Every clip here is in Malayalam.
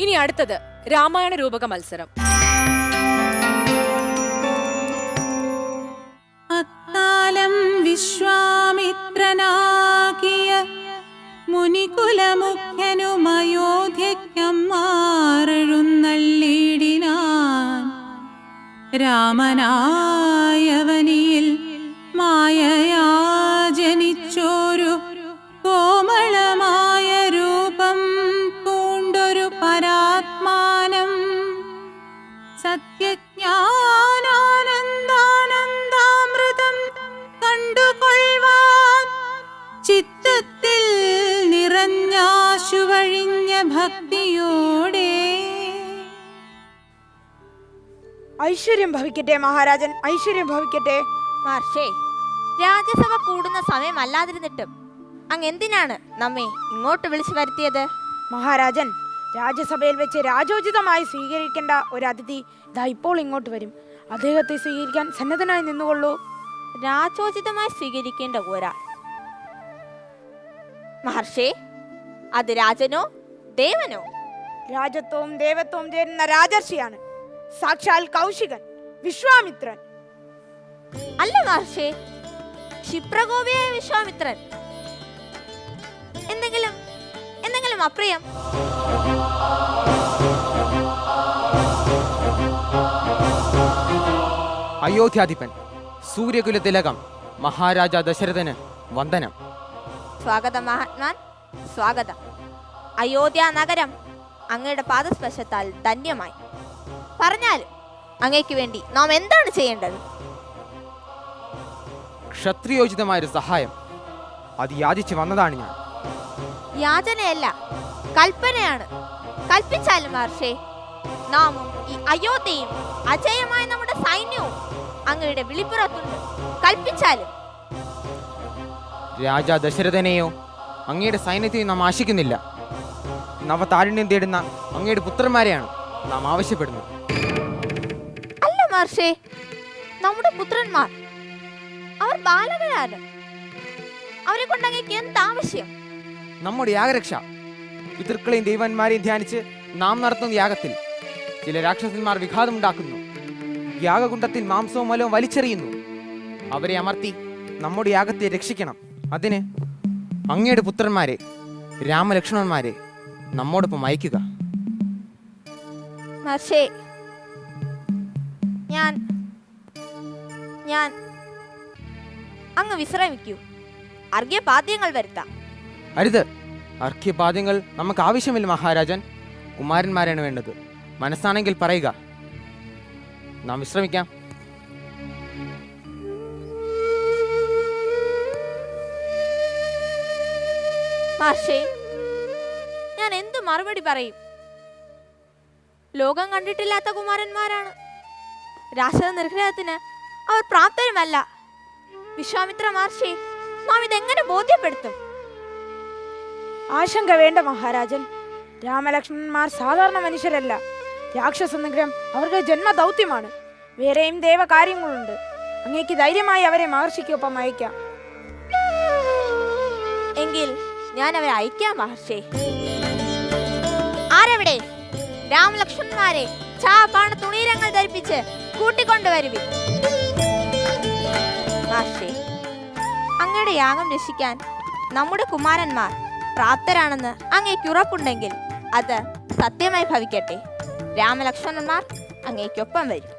ഇനി അടുത്തത് രാമായണ രൂപക മത്സരം. അക്കാലം വിശ്വാമിത്രനാകിയ മുനികുലമുഖ്യനുമയോധ്യക്കമ്മാറെഴുന്നള്ളിടിനാൻ രാമനായവനിയിൽ ഐശ്വര്യം ഭവിക്കട്ടെ മഹാരാജൻ. ഐശ്വര്യം ഭവിക്കട്ടെ. മഹർഷേ രാജ്യസഭ കൂടുന്ന സമയമല്ലാതിരുന്നിട്ടും അങ്ങ് എന്തിനാണ് നമ്മെ ഇങ്ങോട്ട് വിളിച്ചു വരുത്തിയത്? മഹാരാജൻ രാജ്യസഭയിൽ വെച്ച് രാജോചിതമായി സ്വീകരിക്കേണ്ട ഒരു അതിഥി ഇതാ ഇപ്പോൾ ഇങ്ങോട്ട് വരും. അദ്ദേഹത്തെ സ്വീകരിക്കാൻ സന്നദ്ധനായി നിന്നുകൊള്ളൂ. രാജോചിതമായി സ്വീകരിക്കേണ്ട ഒരാൾ. മഹർഷേ അത് രാജനോ ദേവനോ? രാജത്വവും ദേവത്വവും ചേരുന്ന രാജർഷിയാണ്. സാക്ഷാൽ കൗശികൻ വിശ്വാമിത്രൻ. അല്ല കാർഷേ ക്ഷിപ്രകോപിയായ വിശ്വാമിത്രൻ. എന്തെങ്കിലും എന്തെങ്കിലും അപ്രിയം? അയോധ്യാധിപൻ സൂര്യകുല തിലകം മഹാരാജ ദശരഥന് വന്ദനം. സ്വാഗതം മഹാത്മാൻ സ്വാഗതം. അയോധ്യ നഗരം അങ്ങയുടെ പാദസ്പർശത്താൽ ധന്യമായി. പറഞ്ഞാലും അങ്ങേക്ക് വേണ്ടി നാം എന്താണ് ചെയ്യേണ്ടത്? ക്ഷത്രിയോചിതമായൊരു സഹായം. അത് യാചിച്ച് വന്നതാണ് ഞാൻ. യാചനയല്ല കൽപ്പനയാണ്. കൽപ്പിച്ചാലും മഹർഷേ നാമും ഈ അയോധ്യയും അജയമായ നമ്മുടെ സൈന്യവും അങ്ങയുടെ വിളിപ്പുറത്തുണ്ട്. കൽപ്പിച്ചാലും. രാജാ ദശരഥനെയോ അങ്ങയുടെ സൈന്യത്തെയും നാം ആശിക്കുന്നില്ല. നവതാരുണ്യം തേടുന്ന അങ്ങയുടെ പുത്രന്മാരെയാണ് നാം ആവശ്യപ്പെടുന്നത്. മഹർഷേ നമ്മുടെ പുത്രന്മാർ. അവർ ബാലകരാണ്. അവരെ കൊണ്ട് അങ്ങേക്ക് എന്താവശ്യം നമ്മുടെ യാഗരക്ഷ. പിതൃക്കളെയും ദൈവന്മാരെയും ധ്യാനിച്ച് നാം നടത്തുന്ന യാഗത്തിൽ ചില രാക്ഷസന്മാർ വിഘാതമുണ്ടാക്കുന്നു. യാഗകുണ്ടത്തിൽ മാംസവും മലവും വലിച്ചെറിയുന്നു. അവരെ അമർത്തി നമ്മുടെ യാഗത്തെ രക്ഷിക്കണം. അതിന് അങ്ങയുടെ പുത്രന്മാരെ രാമലക്ഷ്മണന്മാരെ നമ്മോടൊപ്പം അയക്കുക. മഹർഷേ ഞാൻ ഞാൻ അങ്ങ് വിശ്രമിക്കൂ. അർഘ്യപാദ്യങ്ങൾ വരുത്താം. അരുത്. അർഘ്യപാദ്യങ്ങൾ നമുക്ക് ആവശ്യമില്ല മഹാരാജൻ. കുമാരന്മാരാണ് വേണ്ടത്. മനസ്സാണെങ്കിൽ പറയുക. നാം വിശ്രമിക്കാം. മഹർഷേ ഞാൻ എന്തു മറുപടി പറയും? ലോകം കണ്ടിട്ടില്ലാത്ത കുമാരന്മാരാണ്. രാക്ഷസ നിർഗ്രഹത്തിന് അവർ പ്രാപ്തരുമല്ല. വിശ്വാമിത്ര മഹർഷി നാം ഇതെങ്ങനെ ബോധ്യപ്പെടുത്തും? ആശങ്ക വേണ്ട മഹാരാജൻ. രാമലക്ഷ്മണന്മാർ സാധാരണ മനുഷ്യരല്ല. രാക്ഷസ നിഗ്രഹം അവരുടെ ജന്മദൗത്യമാണ്. വേറെയും ദേവകാര്യങ്ങളുണ്ട്. അങ്ങേക്ക് ധൈര്യമായി അവരെ മഹർഷിക്കൊപ്പം അയക്കാം. എങ്കിൽ ഞാൻ അവരെ അയക്കാം മഹർഷി. ആരെവിടെ? രാമലക്ഷ്മണന്മാരെ പാണ തുണീരങ്ങൾ ധരിപ്പിച്ച് കൂട്ടിക്കൊണ്ടുവരുവി മഹർഷി അങ്ങയുടെ യാഗം രക്ഷിക്കാൻ നമ്മുടെ കുമാരന്മാർ പ്രാപ്തരാണെന്ന് അങ്ങേക്ക് ഉറപ്പുണ്ടെങ്കിൽ അത് സത്യമായി ഭവിക്കട്ടെ. രാമലക്ഷ്മണന്മാർ അങ്ങേക്കൊപ്പം വരും.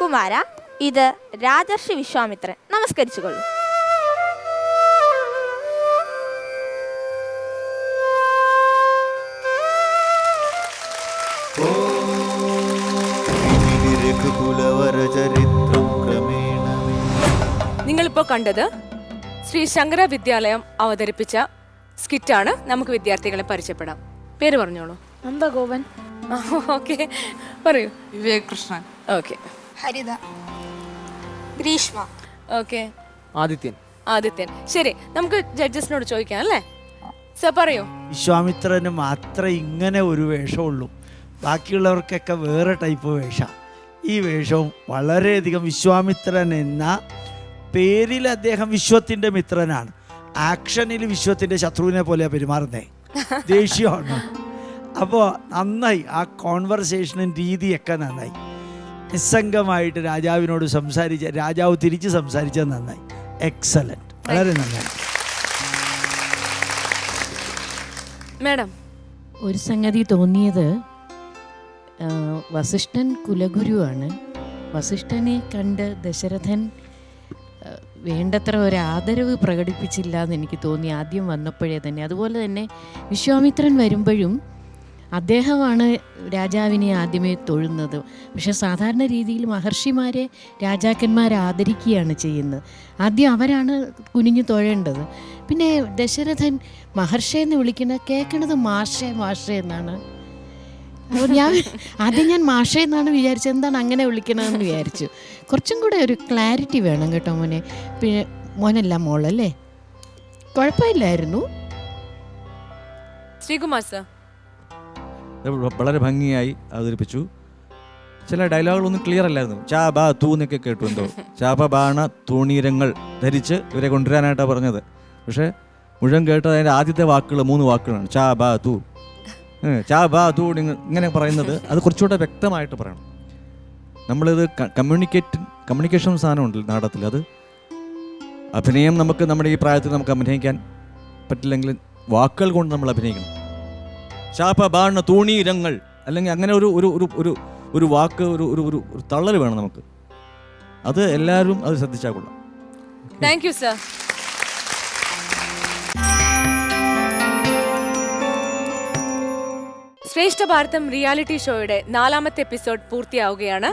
കുമാര ഇത് രാജർഷി വിശ്വാമിത്രൻ. നമസ്കരിച്ചുകൊള്ളൂ. നിങ്ങളിപ്പോൾ കണ്ടത് ശ്രീ ശങ്കര വിദ്യാലയം അവതരിപ്പിച്ച സ്കിറ്റാണ്. നമുക്ക് വിദ്യാർത്ഥികളെ പരിചയപ്പെടാം. പേര് പറഞ്ഞോളൂ. നന്ദഗോപൻ ഓക്കെ. പറയൂ. വിവേക് കൃഷ്ണൻ ഓക്കെ. ഹരിത. ഗ്രീഷ്മ. ഓക്കെ. ആദിത്യൻ. ആദിത്യൻ. ശരി നമുക്ക് ജഡ്ജസിനോട് ചോദിക്കാം അല്ലേ? സർ പറയൂ. വിശ്വാമിത്രന് മാത്രമേ ഇങ്ങനെ ഒരു വേഷമുള്ളൂ. ബാക്കിയുള്ളവർക്കൊക്കെ വേറെ ടൈപ്പ് വേഷ. ഈ വേഷവും വളരെയധികം വിശ്വാമിത്രൻ എന്ന പേരിൽ അദ്ദേഹം വിശ്വത്തിന്റെ മിത്രനാണ്. ആക്ഷനിൽ വിശ്വത്തിന്റെ ശത്രുവിനെ പോലെയാണ് പെരുമാറുന്നേ. ദേഷ്യമാണ്. അപ്പോൾ നന്നായി ആ കോൺവെർസേഷനും രീതിയൊക്കെ നന്നായി. നിസ്സംഗമായിട്ട് രാജാവിനോട് സംസാരിച്ച രാജാവ് തിരിച്ച് സംസാരിച്ചത് നന്നായി. എക്സലന്റ് വളരെ നന്നായി. മാഡം ഒരു സംഗതി തോന്നിയത് വസിഷ്ഠൻ കുലഗുരുവാണ്. വസിഷ്ഠനെ കണ്ട് ദശരഥൻ വേണ്ടത്ര ഒരു ആദരവ് പ്രകടിപ്പിച്ചില്ല എന്ന് എനിക്ക് തോന്നി ആദ്യം വന്നപ്പോഴേ തന്നെ. അതുപോലെ തന്നെ വിശ്വാമിത്രൻ വരുമ്പോഴും അദ്ദേഹമാണ് രാജാവിനെ ആദ്യമേ തൊഴുന്നത്. പക്ഷെ സാധാരണ രീതിയിൽ മഹർഷിമാരെ രാജാക്കന്മാർ ആദരിക്കുകയാണ് ചെയ്യുന്നത്. ആദ്യം അവരാണ് കുനിഞ്ഞു തൊഴേണ്ടത്. പിന്നെ ദശരഥൻ മഹർഷി എന്ന് വിളിക്കുന്ന കേൾക്കണത് മാഷേ മാഷേ എന്നാണ്. അപ്പോൾ ഞാൻ ആദ്യം ഞാൻ മാഷേ എന്നാണ് വിചാരിച്ചത്. എന്താണ് അങ്ങനെ വിളിക്കണമെന്ന് വിചാരിച്ചു. കുറച്ചും കൂടെ ഒരു ക്ലാരിറ്റി വേണം കേട്ടോ മോനെ. പിന്നെ മോനല്ല മോളല്ലേ കുഴപ്പമില്ലായിരുന്നു. ശ്രീകുമാർ സർ. വളരെ ഭംഗിയായി അവതരിപ്പിച്ചു. ചില ഡയലോഗുകളൊന്നും ക്ലിയർ അല്ലായിരുന്നു. ചാ ബാ തൂ എന്നൊക്കെ കേട്ടു എന്തോ. ചാപ ബാണ തൂണീരങ്ങൾ ധരിച്ച് ഇവരെ കൊണ്ടുവരാനായിട്ടാണ് പറഞ്ഞത്. പക്ഷേ മുഴുവൻ കേട്ടത് അതിന്റെ ആദ്യത്തെ വാക്കുകൾ മൂന്ന് വാക്കുകളാണ്. ചാ ബാ തൂ ചാ ബാ തൂ ഇങ്ങനെ പറയുന്നത് അത് കുറച്ചുകൂടെ വ്യക്തമായിട്ട് പറയണം. നമ്മളിത് കമ്മ്യൂണിക്കേറ്റ് കമ്മ്യൂണിക്കേഷൻ സാധനമുണ്ട് നാടകത്തിൽ അത് അഭിനയം നമുക്ക് നമ്മുടെ ഈ പ്രായത്തിൽ നമുക്ക് അഭിനയിക്കാൻ പറ്റില്ലെങ്കിൽ വാക്കുകൾ കൊണ്ട് നമ്മൾ അഭിനയിക്കണം. ചാപ്പ ബാണ തൂണീരങ്ങൾ അല്ലെങ്കിൽ അങ്ങനെ ഒരു ഒരു ഒരു ഒരു ഒരു വാക്ക് ഒരു ഒരു ഒരു തള്ളൽ വേണം നമുക്ക്. അത് എല്ലാവരും അത് ശ്രദ്ധിച്ചാൽ കൊള്ളാം. Thank you sir Shreshtha Bharatam reality ഷോയുടെ നാലാമത്തെ എപ്പിസോഡ് പൂർത്തിയാവുകയാണ്.